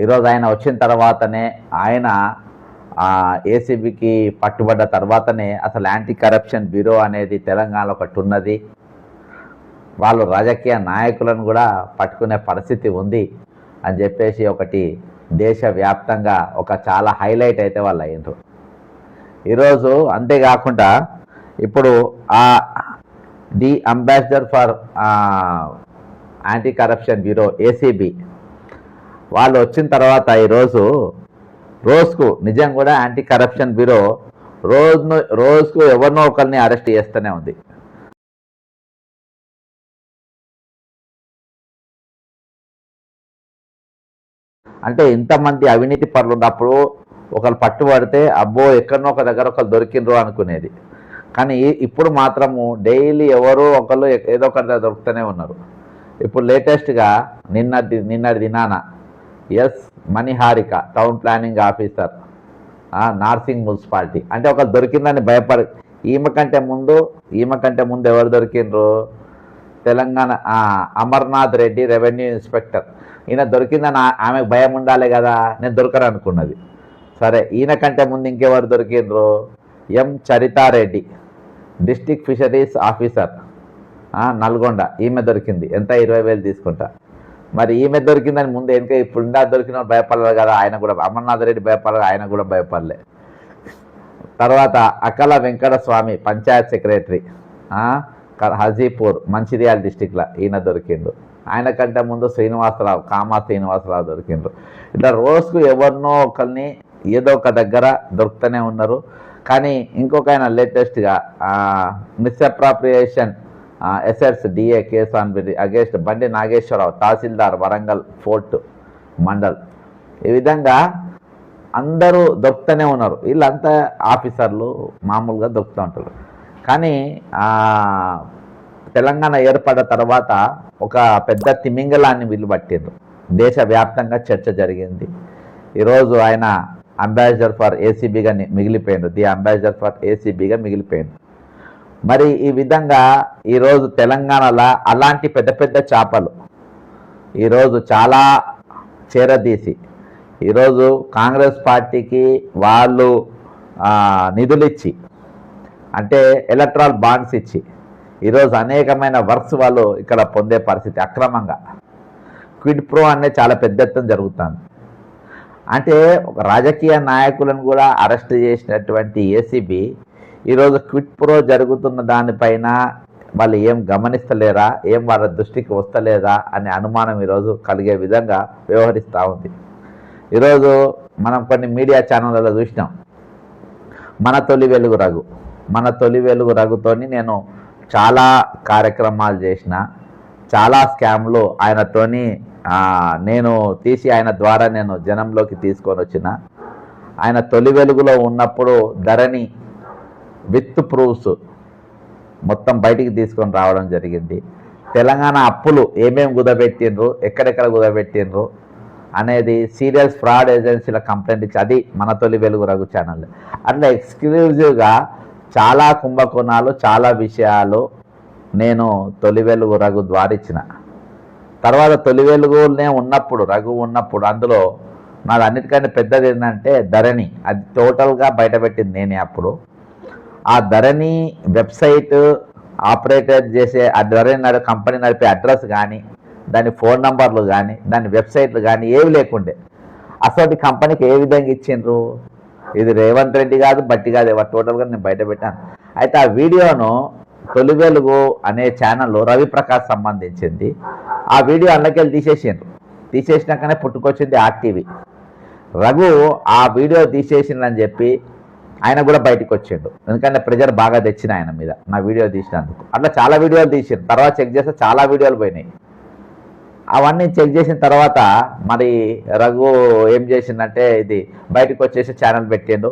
ఈరోజు ఆయన వచ్చిన తర్వాతనే ఆయన ఏసీబీకి పట్టుబడ్డ తర్వాతనే అసలు యాంటీ కరప్షన్ బ్యూరో అనేది తెలంగాణలో ఒకటి ఉన్నది. వాళ్ళు రాజకీయ నాయకులను కూడా పట్టుకునే పరిస్థితి ఉంది అని చెప్పేసి ఒకటి దేశవ్యాప్తంగా ఒక చాలా హైలైట్ అయితే వాళ్ళు అయ్యారు ఈరోజు అంతేకాకుండా ఇప్పుడు ఆ the ambassador for anti corruption bureau ACB వాళ్ళు వచ్చిన తర్వాత ఈరోజు రోజుకు నిజం కూడా యాంటీ కరప్షన్ బ్యూరో రోజును రోజుకు ఎవరినో ఒకరిని అరెస్ట్ చేస్తూనే ఉంది. అంటే ఇంతమంది అవినీతి పనులు ఉన్నప్పుడు ఒకరు పట్టుబడితే అబ్బో ఎక్కడనో ఒక దగ్గర ఒకరు దొరికిండ్రు అనుకునేది. కానీ ఇప్పుడు మాత్రము డైలీ ఎవరో ఒకళ్ళు ఏదో ఒకరి దగ్గర దొరుకుతూనే ఉన్నారు. ఇప్పుడు లేటెస్ట్గా నిన్న నిన్నటి దినాన S Maniharika town planning officer Narsingi municipality. అంటే ఒక దొరికిందని భయపడి ఈమె కంటే ముందు ఈమె కంటే ముందు ఎవరు దొరికిండ్రు? Telangana Amarnath Reddy revenue inspector. ఈయన దొరికిందని ఆ- ఆమెకు భయం ఉండాలి కదా నేను దొరకరు అనుకున్నది. సరే ఈయన కంటే ముందు ఇంకెవరు దొరికిండ్రు? M. Charitha Reddy district fisheries officer. Nalgonda ఈమె దొరికింది. ఎంత? ఇరవై వేలు తీసుకుంటా. మరి ఈమె దొరికిందని ముందు ఇంకా ఇప్పుడు ఇందా దొరికిన భయపడలేదు కదా? ఆయన కూడా అమర్నాథ్ రెడ్డి భయపడలేదు ఆయన కూడా భయపడలే. తర్వాత అక్కల వెంకట స్వామి పంచాయత్ సెక్రటరీ హజీపూర్ మంచిర్యాల డిస్టిక్లో ఈయన దొరికిండు. ఆయన కంటే ముందు శ్రీనివాసరావు కామా శ్రీనివాసరావు దొరికిండ్రు ఇట్లా రోజుకు ఎవరినో ఒకరిని ఏదో ఒక దగ్గర దొరుకుతూనే ఉన్నారు. కానీ ఇంకొక ఆయన లేటెస్ట్గా misappropriation S S DA case on against Bandi Nageswara Rao tahsildar Warangal fort mandal ఈ విధంగా అందరూ దొక్కుతూనే ఉన్నారు. వీళ్ళంతా ఆఫీసర్లు మామూలుగా దొక్కుతూ ఉంటారు. కానీ తెలంగాణ ఏర్పడిన తర్వాత ఒక పెద్ద తిమింగలాన్ని వీళ్ళు పట్టిండ్రు. దేశవ్యాప్తంగా చర్చ జరిగింది. ఈరోజు ఆయన అంబాసిడర్ ఫర్ ఏసీబీగా మిగిలిపోయిండు ది అంబాసిడర్ ఫర్ ఏసీబీగా మిగిలిపోయిండు మరి ఈ విధంగా ఈరోజు తెలంగాణలో అలాంటి పెద్ద పెద్ద చేపలు ఈరోజు చాలా చేరదీసి. ఈరోజు కాంగ్రెస్ పార్టీకి వాళ్ళు నిధులిచ్చి నిధులు ఇచ్చి అంటే ఎలక్ట్రాల్ బాండ్స్ ఇచ్చి ఈరోజు అనేకమైన వర్క్స్ వాళ్ళు ఇక్కడ పొందే పరిస్థితి అక్రమంగా. క్విడ్ ప్రో అనేది చాలా పెద్ద ఎత్తున జరుగుతుంది. అంటే ఒక రాజకీయ నాయకులను కూడా అరెస్ట్ చేసినటువంటి ఏసీబీ ఈరోజు క్విట్ ప్రో జరుగుతున్న దానిపైన వాళ్ళు ఏం గమనిస్తలేరా? ఏం వాళ్ళ దృష్టికి వస్తలేదా? అనే అనుమానం ఈరోజు కలిగే విధంగా వ్యవహరిస్తూ ఉంది. ఈరోజు మనం కొన్ని మీడియా ఛానళ్ళలో చూసినాం. మన తొలి వెలుగు రఘు. మన తొలి వెలుగు రఘుతోని నేను చాలా కార్యక్రమాలు చేసిన. చాలా స్కామ్లు ఆయనతోని నేను తీసి ఆయన ద్వారా నేను జనంలోకి తీసుకొని వచ్చిన. ఆయన తొలి వెలుగులో ఉన్నప్పుడు ధరణి విత్ ప్రూఫ్స్ మొత్తం బయటికి తీసుకొని రావడం జరిగింది. తెలంగాణ అప్పులు ఏమేమి కుదబెట్టిండ్రు ఎక్కడెక్కడ కుదబెట్టిండ్రు అనేది సీరియల్స్ ఫ్రాడ్ ఏజెన్సీల కంప్లైంట్ ఇచ్చి అది మన తొలి వెలుగు రఘు ఛానల్. అట్లా ఎక్స్క్లూజివ్గా చాలా కుంభకోణాలు చాలా విషయాలు నేను తొలి వెలుగు రఘు ద్వారా ఇచ్చిన. తర్వాత తొలి వెలుగునే ఉన్నప్పుడు రఘు ఉన్నప్పుడు అందులో నాది అన్నిటికంటే పెద్దది ఏంటంటే ధరణి. అది టోటల్గా బయటపెట్టింది నేనే అప్పుడు. ఆ ధరణి వెబ్సైట్ ఆపరేటర్ చేసే ఆ ధరణి నడు కంపెనీ నడిపే అడ్రస్ కానీ దాని ఫోన్ నంబర్లు కానీ దాని వెబ్సైట్లు కానీ ఏవి లేకుండే. అసలు కంపెనీకి ఏ విధంగా ఇచ్చిండ్రు? ఇది రేవంత్ రెడ్డి కాదు బట్టి కాదు ఎవరు టోటల్గా నేను బయట పెట్టాను. అయితే ఆ వీడియోను తొలి వెలుగు అనే ఛానల్లో రవి ప్రకాష్ సంబంధించింది. ఆ వీడియో అందులోకెళ్ళి తీసేసిండ్రు. తీసేసినాకనే పుట్టుకొచ్చింది ఆర్టీవీ. రఘు ఆ వీడియో తీసేసిందని చెప్పి ఆయన కూడా బయటకు వచ్చాడు ఎందుకంటే ప్రెజర్ బాగా తెచ్చిన ఆయన మీద నా వీడియో తీసినందుకు. అట్లా చాలా వీడియోలు తీసిండు. తర్వాత చెక్ చేస్తే చాలా వీడియోలు పోయినాయి. అవన్నీ చెక్ చేసిన తర్వాత మరి రఘు ఏం చేసిందంటే ఇది బయటకు వచ్చేసి ఛానల్ పెట్టాడు.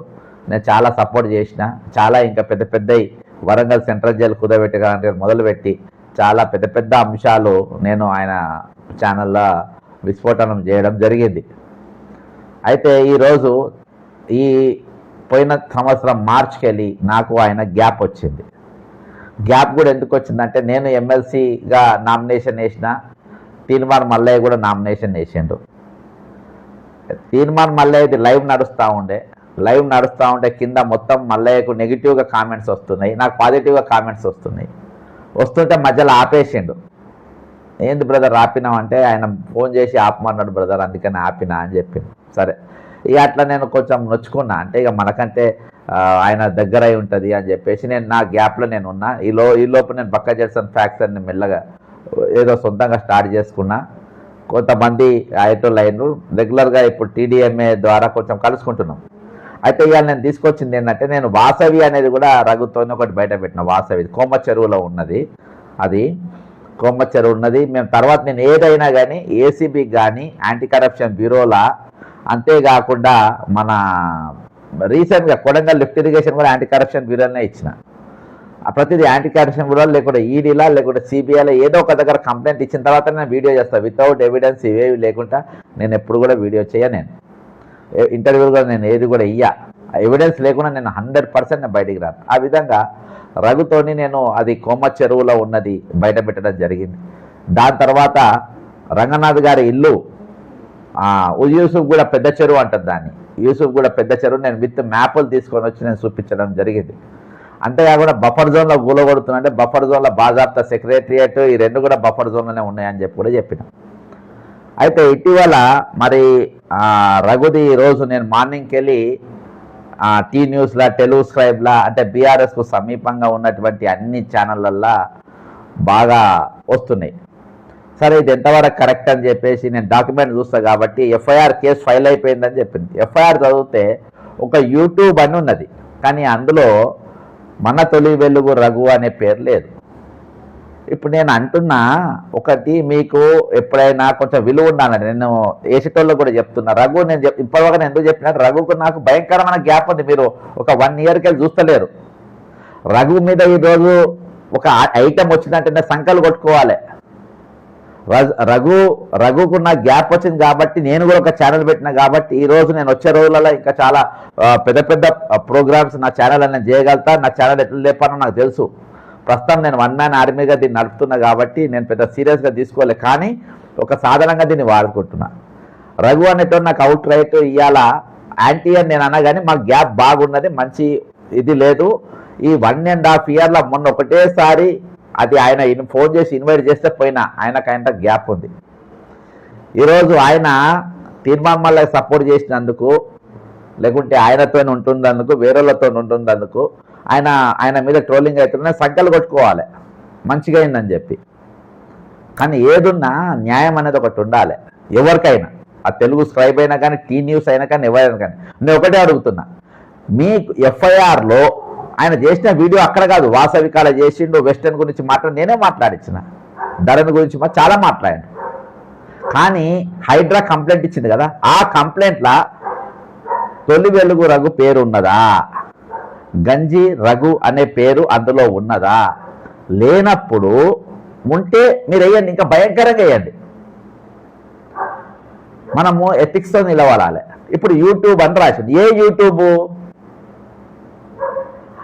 నేను చాలా సపోర్ట్ చేసిన. చాలా ఇంకా పెద్ద పెద్దవి వరంగల్ సెంట్రల్ జైలు కుదబెట్టగలంటే మొదలుపెట్టి చాలా పెద్ద పెద్ద అంశాలు నేను ఆయన ఛానల్లో విస్ఫోటనం చేయడం జరిగింది. అయితే ఈరోజు ఈ పోయిన సంవత్సరం మార్చ్కి వెళ్ళి నాకు ఆయన గ్యాప్ వచ్చింది. గ్యాప్ కూడా ఎందుకు వచ్చిందంటే నేను ఎమ్మెల్సీగా నామినేషన్ వేసిన తీర్మాన్ మల్లయ్య కూడా నామినేషన్ వేసిండు. తీర్మాన్ మల్లయ్యది లైవ్ నడుస్తూ ఉండే. లైవ్ నడుస్తూ ఉంటే కింద మొత్తం మల్లయ్యకు నెగిటివ్గా కామెంట్స్ వస్తున్నాయి. నాకు పాజిటివ్గా కామెంట్స్ వస్తున్నాయి. వస్తుంటే మధ్యలో ఆపేసిండు. ఏంది బ్రదర్ ఆపినామంటే ఆయన ఫోన్ చేసి ఆపమన్నాడు బ్రదర్ అందుకని ఆపినా అని చెప్పిండు. సరే. ఇక అట్లా నేను కొంచెం నొచ్చుకున్నా. అంటే ఇక మనకంటే ఆయన దగ్గర అయి ఉంటుంది అని చెప్పేసి నేను నా గ్యాప్లో నేను ఉన్నా. ఈ లో ఈ లోపు నేను పక్క చేసిన ఫ్యాక్టరీని మెల్లగా ఏదో సొంతంగా స్టార్ట్ చేసుకున్నా. కొంతమంది ఐటో లైన్లు రెగ్యులర్గా ఇప్పుడు టీడీఎంఏ ద్వారా కొంచెం కలుసుకుంటున్నాం. అయితే ఇవాళ నేను తీసుకొచ్చింది ఏంటంటే నేను వాసవి అనేది కూడా రఘుతోనే ఒకటి బయట పెట్టిన వాసవి. కోమ చెరువులో ఉన్నది. అది కోమ చెరువు ఉన్నది. మేము తర్వాత నేను ఏదైనా కానీ ఏసీబీ కానీ యాంటీ కరప్షన్ బ్యూరోలా అంతేకాకుండా మన రీసెంట్గా కొడంగల్ లిఫ్ట్ ఇరిగేషన్ కూడా యాంటీ కరప్షన్ బ్యూరోనే ఇచ్చిన ప్రతిదీ యాంటీ కరప్షన్ బ్యూరో లేకుంటే ఈడీలా లేకుంటే సిబిఐలో ఏదో ఒక దగ్గర కంప్లైంట్ ఇచ్చిన తర్వాత నేను వీడియో చేస్తాను వితౌట్ ఎవిడెన్స్ ఇవేవి లేకుండా నేను ఎప్పుడు కూడా వీడియో చేయ నేను. ఇంటర్వ్యూ కూడా నేను ఏది కూడా ఇయ్యా. ఎవిడెన్స్ లేకుండా నేను హండ్రెడ్ పర్సెంట్ నేను బయటికి రాను. ఆ విధంగా రఘుతోని నేను అది కొమ్మ చెరువులో ఉన్నది బయట పెట్టడం జరిగింది. దాని తర్వాత రంగనాథ్ గారి ఇల్లు యూసుఫ్ కూడా పెద్ద చెరువు అంటారు దాన్ని. యూసుఫ్ కూడా పెద్ద చెరువు. నేను విత్ మ్యాప్లు తీసుకొని వచ్చి నేను చూపించడం జరిగింది. అంతేకాకుండా బఫర్ జోన్లో గూలగొడుతున్నా బఫర్ జోన్లో బాజాప్తా సెక్రటరియట్ ఈ రెండు కూడా బఫర్ జోన్లోనే ఉన్నాయని చెప్పి కూడా చెప్పిన. అయితే ఇటీవల మరి రఘుది రోజు నేను మార్నింగ్కి వెళ్ళి టీ న్యూస్లా తెలుగు స్క్రైబ్లా అంటే బీఆర్ఎస్కు సమీపంగా ఉన్నటువంటి అన్ని ఛానళ్ళల్లో బాగా వస్తున్నాయి. సరే ఇది ఎంతవరకు కరెక్ట్ అని చెప్పేసి నేను డాక్యుమెంట్ చూస్తాను కాబట్టి ఎఫ్ఐఆర్ కేసు ఫైల్ అయిపోయిందని చెప్పింది. ఎఫ్ఐఆర్ చదివితే ఒక యూట్యూబ్ అని ఉన్నది. కానీ అందులో మన తొలి వెలుగు రఘు అనే పేరు లేదు. ఇప్పుడు నేను అంటున్నా ఒకటి మీకు ఎప్పుడైనా కొంచెం విలువ ఉండాలని నేను ఏసేటోళ్ళకి కూడా చెప్తున్నా రఘు నేను చెప్ ఇప్పటివరకు నేను ఎందుకు చెప్పినా రఘుకు నాకు భయంకరమైన గ్యాప్ ఉంది. మీరు ఒక వన్ ఇయర్కి వెళ్ళి చూస్తలేరు. రఘు మీద ఈరోజు ఒక ఐటమ్ వచ్చిందంటే సంకలు కొట్టుకోవాలి. రఘు- రఘు రఘుకు నా గ్యాప్ వచ్చింది కాబట్టి నేను కూడా ఒక ఛానల్ పెట్టినా కాబట్టి ఈ రోజు నేను వచ్చే రోజులలో ఇంకా చాలా పెద్ద పెద్ద ప్రోగ్రామ్స్ నా ఛానల్ నేను చేయగలుగుతా. నా ఛానల్ ఎట్లా లేపానో నాకు తెలుసు. ప్రస్తుతం నేను వన్ మ్యాన్ ఆర్మీగా దీన్ని నడుపుతున్నా కాబట్టి నేను పెద్ద సీరియస్గా తీసుకోలే కానీ ఒక సాధారణంగా దీన్ని వాడుకుంటున్నా. రఘు అనేటువంటి నాకు అవుట్ రైట్ ఇవాళ యాంటీ అని నేను అన్నా కానీ మాకు గ్యాప్ బాగున్నది మంచి ఇది లేదు. ఈ వన్ అండ్ హాఫ్ ఇయర్లో మొన్న ఒకటేసారి అది ఆయన ఫోన్ చేసి ఇన్వైట్ చేస్తే పోయినా ఆయనకు ఆయన గ్యాప్ ఉంది. ఈరోజు ఆయన తీర్మాన్ మళ్ళీ సపోర్ట్ చేసినందుకు లేకుంటే ఆయనతో ఉంటుందందుకు వేరేళ్ళతో ఉంటుందందుకు ఆయన ఆయన మీద ట్రోలింగ్ అవుతున్నా సంఖ్యలు కొట్టుకోవాలి. మంచిగా అయిందని చెప్పి. కానీ ఏదున్నా న్యాయం అనేది ఒకటి ఉండాలి. ఎవరికైనా. ఆ తెలుగు స్క్రైబ్ అయినా కానీ టీ న్యూస్ అయినా కానీ ఎవరైనా కానీ. నేను ఒకటే అడుగుతున్నా. మీ ఎఫ్ఐఆర్లో ఆయన చేసిన వీడియో అక్కడ కాదు వాసవికాల చేసిండు వెస్టర్న్ గురించి మాట్లాడి నేనే మాట్లాడించిన ధరన్ గురించి మా చాలా మాట్లాడాను కానీ హైడ్రా కంప్లైంట్ ఇచ్చింది కదా ఆ కంప్లైంట్లా తొలి వెలుగు రఘు పేరు ఉన్నదా? గంజి రఘు అనే పేరు అందులో ఉన్నదా? లేనప్పుడు ఉంటే మీరు వేయండి ఇంకా భయంకరంగా వేయండి. మనము ఎథిక్స్తో నిలబడాలి. ఇప్పుడు యూట్యూబ్ అని రాసింది. ఏ యూట్యూబ్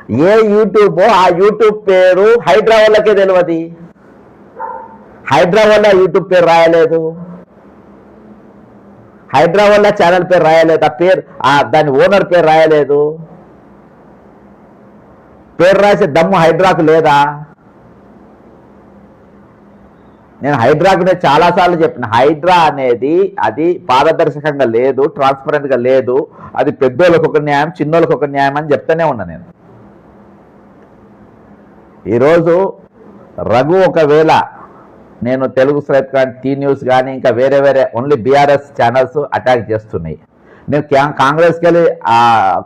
ఏ యూట్యూబ్ ఆ యూట్యూబ్ పేరు హైదరాబాద్లకే తెలియదు హైదరాబాద్లో యూట్యూబ్ పేరు రాయలేదు. హైదరాబాద్లో ఛానల్ పేరు రాయలేదు. ఆ పేరు దాని ఓనర్ పేరు రాయలేదు. పేరు రాసే దమ్ము హైడ్రాకు లేదా? నేను హైడ్రాకు నేను చాలాసార్లు చెప్పిన హైడ్రా అనేది అది పారదర్శకంగా లేదు ట్రాన్స్పరెంట్గా లేదు. అది పెద్దోళ్ళకు ఒక న్యాయం చిన్నోళ్ళకు ఒక న్యాయం అని చెప్తూనే ఉన్నా నేను. ఈరోజు రఘు ఒకవేళ నేను తెలుగు స్ట్రైప్ కానీ టీ న్యూస్ కానీ ఇంకా వేరే వేరే ఓన్లీ బీఆర్ఎస్ ఛానల్స్ అటాక్ చేస్తున్నాయి. నేను క్యా- కాంగ్రెస్కి వెళ్ళి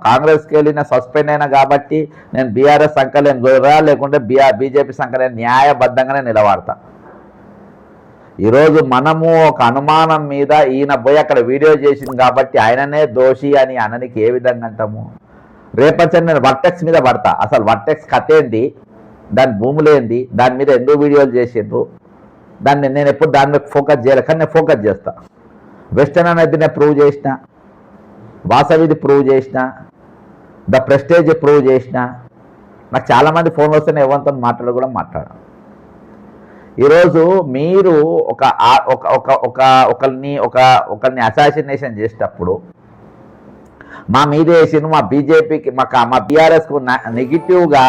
కాంగ్రెస్కి వెళ్ళి నేను సస్పెండ్ అయినా కాబట్టి నేను బీఆర్ఎస్ సంఖ్యలేని గొర్రె లేకుంటే బీఆర్ బీజేపీ సంఖ్యలేని న్యాయబద్ధంగానే నిలబడతా. ఈరోజు మనము ఒక అనుమానం మీద ఈయన పోయి అక్కడ వీడియో చేసింది కాబట్టి ఆయననే దోషి అని అననికి ఏ విధంగా అంటాము? రేపటి నేను వర్టెక్స్ మీద పడతా. అసలు వర్టెక్స్ కథ ఏంటి? దాని భూములు ఏంది? దాని మీద ఎందుకు వీడియోలు చేసిండ్రు. దాన్ని నేను ఎప్పుడు దాని మీద ఫోకస్ చేయాలి కానీ నేను ఫోకస్ చేస్తా. వెస్టర్న్ అనేది నేను ప్రూవ్ చేసిన వాసవిది ప్రూవ్ చేసిన ద ప్రెస్టేజ్ ప్రూవ్ చేసిన. నాకు చాలామంది ఫోన్ వస్తేనే ఎవరితో మాట్లాడు కూడా మాట్లాడాను. ఈరోజు మీరు ఒక ఒక ఒక ఒక ఒకరిని ఒక ఒకరిని అసాసినేషన్ చేసేటప్పుడు మా మీద వేసిన మా బీజేపీకి మా మా బీఆర్ఎస్కు నెగిటివ్గా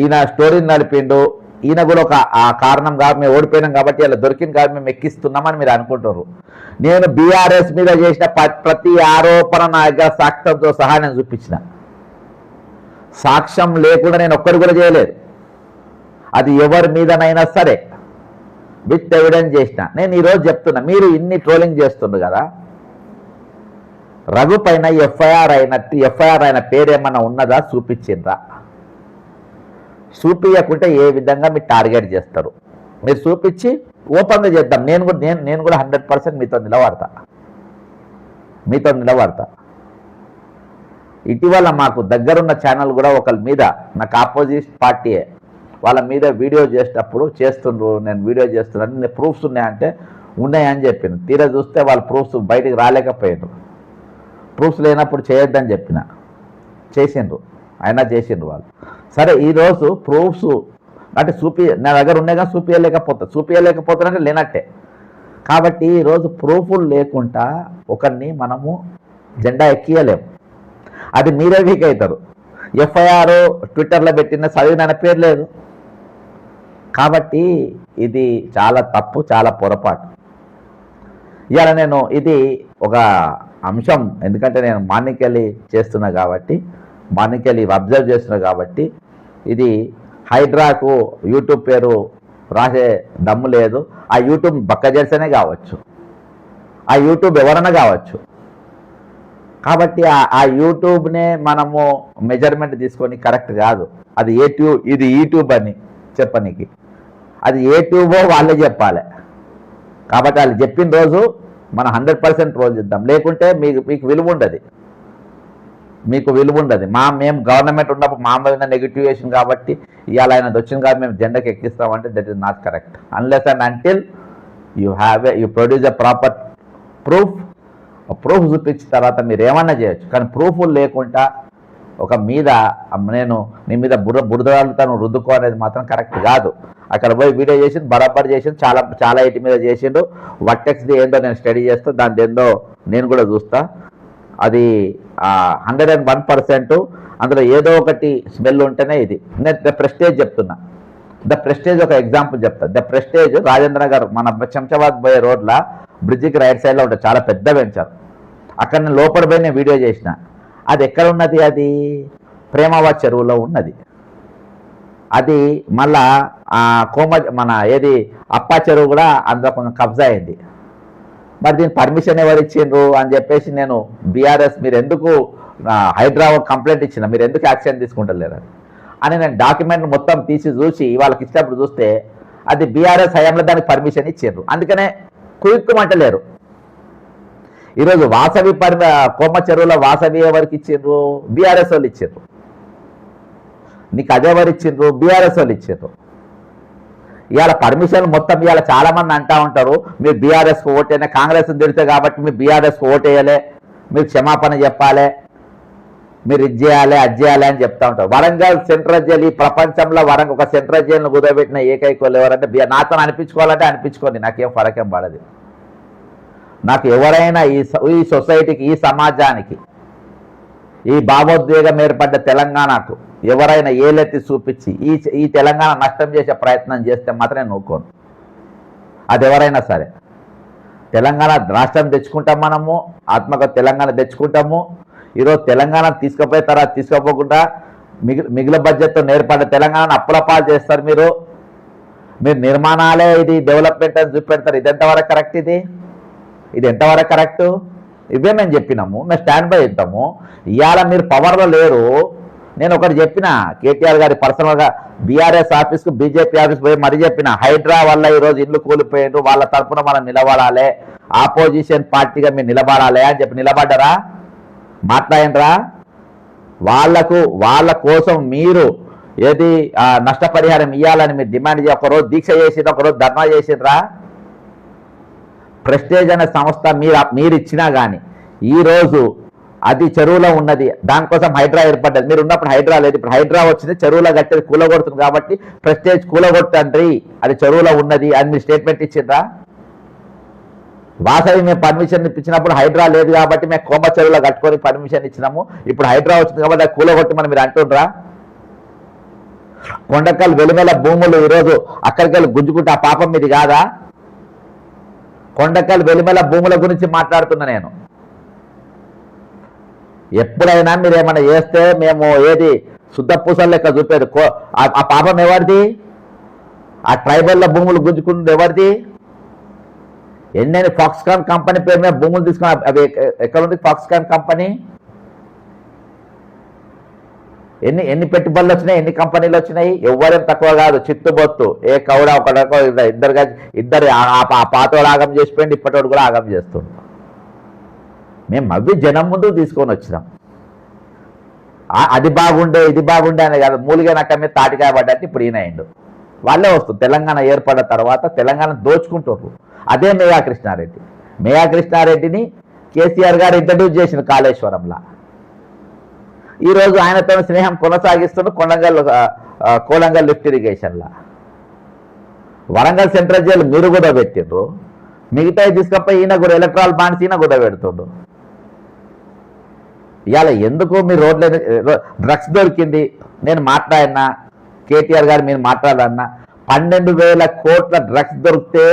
ఈయన స్టోరీని నడిపిండు. ఈయన కూడా ఒక ఆ కారణంగా మేము ఓడిపోయినాం కాబట్టి ఇలా దొరికింది కాబట్టి మేము ఎక్కిస్తున్నామని మీరు అనుకుంటారు నేను బీఆర్ఎస్ మీద చేసిన ప్రతి ఆరోపణ నా దగ్గర సాక్ష్యంతో సహా నేను చూపించిన. సాక్ష్యం లేకుండా నేను ఒక్కరు కూడా చేయలేదు. అది ఎవరి మీదనైనా సరే. విత్ ఎవిడెన్స్ చేసిన. నేను ఈరోజు చెప్తున్నా మీరు ఇన్ని ట్రోలింగ్ చేస్తుండ్రు కదా. రఘు పైన ఎఫ్ఐఆర్ అయినట్టు ఎఫ్ఐఆర్ అయిన పేరు ఏమన్నా ఉన్నదా? చూపించిండ్రా. చూపించకుంటే ఏ విధంగా మీరు టార్గెట్ చేస్తారు? మీరు చూపించి ఓపెన్గా చేద్దాం. నేను కూడా నేను నేను కూడా హండ్రెడ్ పర్సెంట్ మీతో నిలబడతా. మీతో నిలబడతా. ఇటీవల మాకు దగ్గరున్న ఛానల్ కూడా ఒకరి మీద నాకు ఆపోజిట్ పార్టీయే వాళ్ళ మీద వీడియో చేసేటప్పుడు చేస్తుండ్రు నేను వీడియో చేస్తున్నాను నేను ప్రూఫ్స్ ఉన్నాయంటే ఉన్నాయని చెప్పిన. తీరా చూస్తే వాళ్ళ ప్రూఫ్స్ బయటికి రాలేకపోయారు ప్రూఫ్స్ లేనప్పుడు చేయొద్దని చెప్పిన. చేసిండ్రు. అయినా చేసిండ్రు వాళ్ళు. సరే ఈరోజు ప్రూఫ్స్ అంటే చూపి నా దగ్గర ఉన్నాయి కానీ చూపించలేకపోతా చూపించలేకపోతానంటే లేనట్టే. కాబట్టి ఈరోజు ప్రూఫ్లు లేకుండా ఒకరిని మనము జెండా ఎక్కియలేము అది మీరే వీక్ అవుతారు. ఎఫ్ఐఆర్ ట్విట్టర్లో పెట్టిన చదివిన పేరు లేదు. కాబట్టి ఇది చాలా తప్పు చాలా పొరపాటు. ఇవాళ నేను ఇది ఒక అంశం. ఎందుకంటే నేను మానికెళ్ళి చేస్తున్నా కాబట్టి మానికెళ్ళి అబ్జర్వ్ చేస్తున్నారు కాబట్టి ఇది హైడ్రాకు యూట్యూబ్ పేరు రాసే దమ్ము లేదు. ఆ యూట్యూబ్ బక్క చేస్తేనే కావచ్చు. ఆ యూట్యూబ్ ఎవరన్నా కావచ్చు. కాబట్టి ఆ- యూట్యూబ్నే మనము మెజర్మెంట్ తీసుకొని కరెక్ట్ కాదు. అది ఏ ట్యూబ్ ఇది యూట్యూబ్ అని చెప్పనీకి. అది ఏ ట్యూబో వాళ్ళే చెప్పాలి. కాబట్టి వాళ్ళు చెప్పిన రోజు మనం హండ్రెడ్ పర్సెంట్ రోజు ఇద్దాం లేకుంటే మీకు మీకు విలువ ఉండదు. మీకు విలువ ఉండదు మా మేము గవర్నమెంట్ ఉన్నప్పుడు మా మీద నెగిటివేషన్ కాబట్టి ఇవాళ ఆయన వచ్చింది కాబట్టి మేము జెండాకి ఎక్కిస్తామంటే that is not correct unless and until you have a you produce a proper proof proof చూపించిన తర్వాత మీరు ఏమన్నా చేయొచ్చు. కానీ ప్రూఫ్ లేకుండా ఒక మీద నేను నీ మీద బుర్ర తను రుద్దుకో అనేది మాత్రం కరెక్ట్ కాదు. అక్కడ పోయి వీడియో చేసి బరాబర్ చేసి చాలా చాలా ఇటు మీద చేసిండు. వర్టెక్స్ది ఏందో నేను స్టడీ చేస్తా దాని ఏందో నేను కూడా చూస్తా. అది హండ్రెడ్ అండ్ వన్ పర్సెంట్ అందులో ఏదో ఒకటి స్మెల్ ఉంటేనే ఇది. నేను ద ప్రెస్టేజ్ చెప్తున్నా. ద ప్రెస్టేజ్ ఒక ఎగ్జాంపుల్ చెప్తాను ద ప్రెస్టేజ్ రాజేంద్ర గారు మన శంషాబాద్ పోయే రోడ్ల బ్రిడ్జికి రైట్ సైడ్లో ఉంటుంది చాలా పెద్ద వెంచర్. అక్కడ నేను లోపల పోయి నేను వీడియో చేసిన. అది ఎక్కడ ఉన్నది అది? ప్రేమవా చెరువులో ఉన్నది. అది మళ్ళా కోమ మన ఏది అప్పా చెరువు కూడా అందులో కొంచెం కబ్జా అయింది. మరి దీని పర్మిషన్ ఎవరు ఇచ్చిండ్రు అని చెప్పేసి నేను బీఆర్ఎస్ మీరు ఎందుకు హైదరాబాద్ కంప్లైంట్ ఇచ్చిన? మీరు ఎందుకు యాక్షన్ తీసుకుంటలేరని? అని నేను డాక్యుమెంట్ మొత్తం తీసి చూసి వాళ్ళకి ఇచ్చినప్పుడు చూస్తే అది బీఆర్ఎస్ హయాంలో దానికి పర్మిషన్ ఇచ్చిండ్రు. అందుకనే కుయుక్కుమంటలేరు ఈరోజు వాసవి పర్మి కొమ్మ చెరువులో వాసవి ఎవరికి ఇచ్చిండ్రు? బీఆర్ఎస్ వాళ్ళు ఇచ్చిండ్రు. నీకు అదే ఇచ్చిండ్రు? బీఆర్ఎస్ వాళ్ళు ఇచ్చిండ్రు. ఇవాళ పర్మిషన్ మొత్తం ఇవాళ చాలా మంది అంటా ఉంటారు మీరు బీఆర్ఎస్ ఓటేనే కాంగ్రెస్ తిడితే కాబట్టి మీరు బీఆర్ఎస్ ఓటేయలే మీరు క్షమాపణ చెప్పాలి మీరు ఇది చేయాలి అది చేయాలి అని చెప్తా ఉంటారు. వరంగల్ సెంట్రల్ జైలు ఈ ప్రపంచంలో వరంగల్ ఒక సెంట్రల్ జైలును కుదరబెట్టిన ఏకైక ఎవరంటే బి- నాతో అనిపించుకోవాలంటే అనిపించుకోండి నాకేం ఫరకేం పడదు. నాకు ఎవరైనా ఈ స- ఈ సొసైటీకి ఈ సమాజానికి ఈ భావోద్వేగం ఏర్పడ్డ తెలంగాణకు ఎవరైనా ఏలెత్తి చూపించి ఈ ఈ తెలంగాణ నష్టం చేసే ప్రయత్నం చేస్తే మాత్రం నేను అది ఎవరైనా సరే. తెలంగాణ రాష్ట్రం తెచ్చుకుంటాం మనము ఆత్మక తెలంగాణ తెచ్చుకుంటాము. ఈరోజు తెలంగాణ తీసుకుపోయే తర్వాత తీసుకోపోకుండా మిగి మిగిలిన బడ్జెట్తో నేర్పడ్డ తెలంగాణను అప్పులపాలు చేస్తారు మీరు. మీరు నిర్మాణాలే ఇది డెవలప్మెంట్ అని చూపెడతారు. ఇది ఎంతవరకు కరెక్ట్ ఇది? ఇది ఎంతవరకు కరెక్ట్? ఇవే మేము చెప్పినాము. మేము స్టాండ్ బై ఇద్దాము ఇవాళ మీరు పవర్లో లేరు. నేను ఒకటి చెప్పిన కేటీఆర్ గారి పర్సనల్గా బీఆర్ఎస్ ఆఫీస్కు బీజేపీ ఆఫీస్ పోయి మరీ చెప్పిన హైడ్రా వల్ల ఈరోజు ఇల్లు కూలిపోయారు వాళ్ళ తరఫున మనం నిలబడాలి ఆపోజిషన్ పార్టీగా మీరు నిలబడాలి అని చెప్పి నిలబడ్డరా? మాట్లాడినరా? వాళ్ళకు వాళ్ళ కోసం మీరు ఏది నష్టపరిహారం ఇవ్వాలని మీరు డిమాండ్ చేసి ఒకరోజు దీక్ష చేసిండ్రు ఒకరోజు ధర్నా చేసిండ్రా? ప్రెస్టేజ్ అనే సంస్థ మీరు మీరు ఇచ్చినా కానీ ఈరోజు అది చెరువులో ఉన్నది. దానికోసం హైడ్రా ఏర్పడ్డది. మీరు ఉన్నప్పుడు హైడ్రా లేదు. ఇప్పుడు హైడ్రా వచ్చింది. చెరువులో కట్టేది కూలగొడుతుంది కాబట్టి ప్రెస్టేజ్ కూలగొట్టండి అది చెరువులో ఉన్నది అని మీరు స్టేట్మెంట్ ఇచ్చిండ్రా? వాసవి మేము పర్మిషన్ ఇప్పించినప్పుడు హైడ్రా లేదు కాబట్టి మేము కోమ చెరువులో కట్టుకొని పర్మిషన్ ఇచ్చినాము. ఇప్పుడు హైడ్రా వచ్చింది కాబట్టి అది కూలగొట్టమని మీరు అంటుండ్రా? కొండకల్ వెలుమెల భూములు ఈరోజు అక్కడికి వెళ్ళి గుంజుకుంటే ఆ పాపం మీది కాదా? కొండకల్ వెలుమెల భూముల గురించి మాట్లాడుతున్నా నేను. ఎప్పుడైనా మీరు ఏమైనా చేస్తే మేము ఏది శుద్ధ పూసలు లెక్క చూపేది? కో- ఆ- పాపం ఎవరిది? ఆ ట్రైబల్ల భూములు గుంజుకుంటుంది ఎవరిది? ఎన్నైనా ఫాక్స్కాన్ కంపెనీ పేరు మీద భూములు తీసుకున్న అవి ఎక్కడుంది ఎక్కడ ఉంది ఫాక్స్కాన్ కంపెనీ? ఎన్ని ఎన్ని పెట్టుబడులు వచ్చినాయి? ఎన్ని కంపెనీలు వచ్చినాయి? ఎవరేం తక్కువ కాదు చిత్తుబొత్తు. ఏ కౌడ ఒక ఇద్దరు ఇద్దరు ఆ- పాత ఆ పాతోడు ఆగం చేసిపోయింది ఇప్పటివాడు కూడా ఆగం చేస్తుండు. మేము అవి జనం ముందు తీసుకొని వచ్చినాం. అది బాగుండే ఇది బాగుండే అని కాదు మూలిగా నక్క మీద తాటికాయ పడ్డానికి ఇప్పుడు ఈయన అయిండు. వాళ్ళే వస్తుంది తెలంగాణ ఏర్పడిన తర్వాత తెలంగాణ దోచుకుంటున్నారు. అదే మేఘా కృష్ణారెడ్డి. మేఘా కృష్ణారెడ్డిని కేసీఆర్ గారు ఇంట్రడ్యూస్ చేసిన కాళేశ్వరంలో. ఈరోజు ఆయనతో స్నేహం కొనసాగిస్తున్న కొండంగల్ కోలంగల్ లిఫ్ట్ ఇరిగేషన్లా. వరంగల్ సెంట్రల్ జైలు మీరు కూడా పెట్టిండ్రు. మిగతా తీసుకపోయి ఈయన కూడా ఎలక్ట్రాల్ బాండ్స్ ఈయన కూడా పెడుతుండు. ఇవాళ ఎందుకు మీరు రోడ్ల డ్రగ్స్ దొరికింది? నేను మాట్లాడినా కేటీఆర్ గారు మీరు మాట్లాడన్నా పన్నెండు వేల కోట్ల డ్రగ్స్ దొరికితే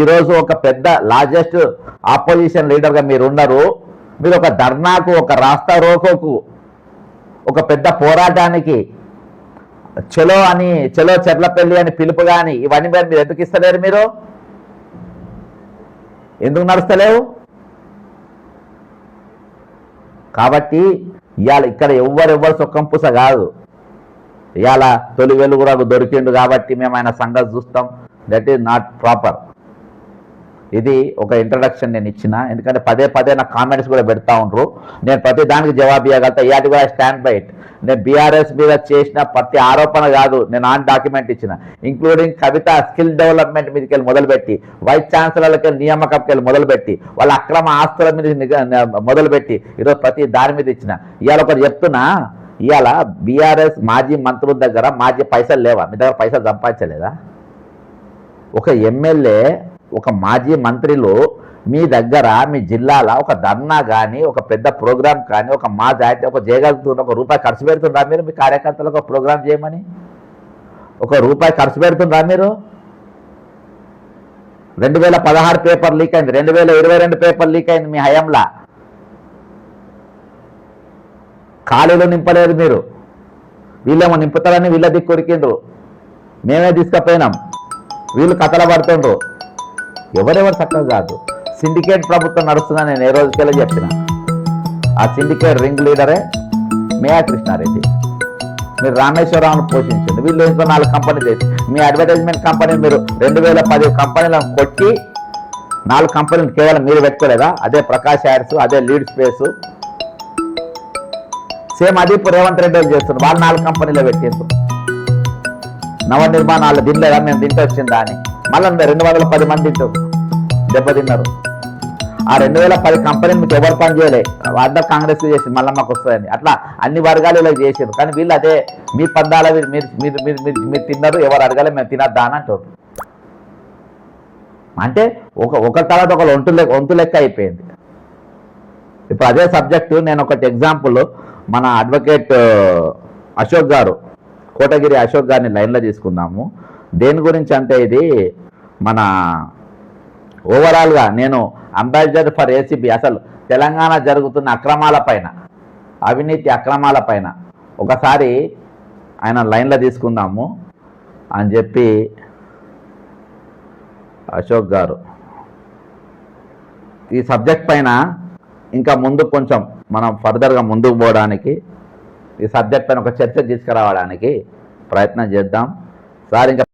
ఈరోజు ఒక పెద్ద లార్జెస్ట్ ఆపోజిషన్ లీడర్గా మీరు ఉన్నారు మీరు ఒక ధర్నాకు ఒక రాస్తా రోకోకు ఒక పెద్ద పోరాటానికి చలో అని చలో చెర్లపల్లి అని పిలుపు కానీ ఇవన్నీ మీరు ఎందుకు ఇస్తలేరు మీరు? ఎందుకు నడుస్తలేవు? కాబట్టి ఇవాళ ఇక్కడ ఎవ్వరెవ్వరు సుఖం పూస కాదు. ఇవాళ తొలి వెలుగురకు దొరికిండు కాబట్టి మేము ఆయన సంగతి చూస్తాం. దట్ ఈజ్ నాట్ ప్రాపర్ ఇది ఒక ఇంట్రడక్షన్ నేను ఇచ్చిన. ఎందుకంటే పదే పదే నా కామెంట్స్ కూడా పెడతా ఉండరు. నేను ప్రతి దానికి జవాబు ఇవ్వగలుగుతా ఇవాటి కూడా స్టాండ్ బై ఇట్ నేను బీఆర్ఎస్ మీద చేసిన ప్రతి ఆరోపణ కాదు. నేను ఆన్ డాక్యుమెంట్ ఇచ్చిన. ఇంక్లూడింగ్ కవిత స్కిల్ డెవలప్మెంట్ మీదకి వెళ్ళి మొదలుపెట్టి వైస్ ఛాన్సలర్లకి నియామకంకి వెళ్ళి మొదలుపెట్టి వాళ్ళ అక్రమ ఆస్తుల మీద మొదలుపెట్టి ఈరోజు ప్రతి దాని మీద ఇచ్చిన. ఇవాళ ఒకటి చెప్తున్నా. ఇవాళ బీఆర్ఎస్ మాజీ మంత్రుల దగ్గర మాజీ పైసలు లేవా? మీ దగ్గర పైసలు సంపాదించలేదా? ఒక ఎమ్మెల్యే ఒక మాజీ మంత్రిలో మీ దగ్గర మీ జిల్లాలో ఒక ధర్నా కానీ ఒక పెద్ద ప్రోగ్రామ్ కానీ ఒక మా జాతి ఒక చేయగలుగుతున్న ఒక రూపాయి ఖర్చు పెడుతుండ్రా మీరు? మీ కార్యకర్తలకు ఒక ప్రోగ్రామ్ చేయమని? ఒక రూపాయి ఖర్చు పెడుతుండ్రా మీరు? రెండు వేల పదహారు పేపర్ లీక్ అయింది. రెండు వేల ఇరవై రెండు పేపర్ లీక్ అయింది మీ హయాంలా. ఖాళీలు నింపలేదు మీరు. వీళ్ళేమో నింపుతారని వీళ్ళ దిక్కు కొరికిండ్రు మేమే తీసుకపోయినాం. వీళ్ళు కథల పడుతుండ్రు. ఎవరెవరు చక్కగా కాదు. సిండికేట్ ప్రభుత్వం నడుస్తుందని నేను ఏ రోజుకెళ్ళి చెప్పిన ఆ సిండికేట్ రింగ్ లీడరే మేయా కృష్ణారెడ్డి. మీరు రామేశ్వరరావును పోషించండి. వీళ్ళు ఇంకో నాలుగు కంపెనీ చేసి మీ అడ్వర్టైజ్మెంట్ కంపెనీ మీరు రెండు వేల పది కంపెనీలను కొట్టి నాలుగు కంపెనీలు కేవలం మీరు పెట్టుకోలేదా? అదే ప్రకాష్ యాడ్స్ అదే లీడ్ స్పేస్. సేమ్ అది ఇప్పుడు రేవంత్ రెడ్డి వాళ్ళు చేస్తున్నారు వాళ్ళు నాలుగు కంపెనీలు పెట్టిండ్రు. నవ నిర్మాణాలు తినలేదా మేము తింటే వచ్చిందా అని. మళ్ళీ రెండు వందల పది మంది తింటారు దెబ్బతిన్నారు. ఆ రెండు వేల పది కంపెనీలు మీకు ఎవరు పని చేయలే? అందరు కాంగ్రెస్ చేసి మళ్ళీ మాకు వస్తుందని. అట్లా అన్ని వర్గాలు ఇలా చేసారు కానీ వీళ్ళు అదే మీ పందాల మీరు మీరు మీరు మీరు మీరు మీరు తిన్నారు ఎవరు అడగాలి మేము తినద్దా అని అంటారు. అంటే ఒక ఒకరి తర్వాత ఒకరు ఒంటు లెక్క ఒంటు లెక్క అయిపోయింది. ఇప్పుడు అదే సబ్జెక్టు నేను ఒకటి ఎగ్జాంపుల్ మన అడ్వకేట్ అశోక్ గారు కోటగిరి అశోక్ గారిని లైన్లో తీసుకుందాము. దేని గురించి అంటే ఇది మన ఓవరాల్గా నేను అంబాసిడర్ ఫర్ ఏసీబీ అసలు తెలంగాణ జరుగుతున్న అక్రమాల పైన అవినీతి అక్రమాల పైన ఒకసారి ఆయన లైన్లో తీసుకుందాము అని చెప్పి అశోక్ గారు. ఈ సబ్జెక్ట్ పైన ఇంకా ముందు కొంచెం మనం ఫర్దర్గా ముందుకు పోవడానికి ఈ సబ్జెక్ట్ పైన ఒక చర్చ తీసుకురావడానికి ప్రయత్నం చేద్దాం. సార్ ఇంకా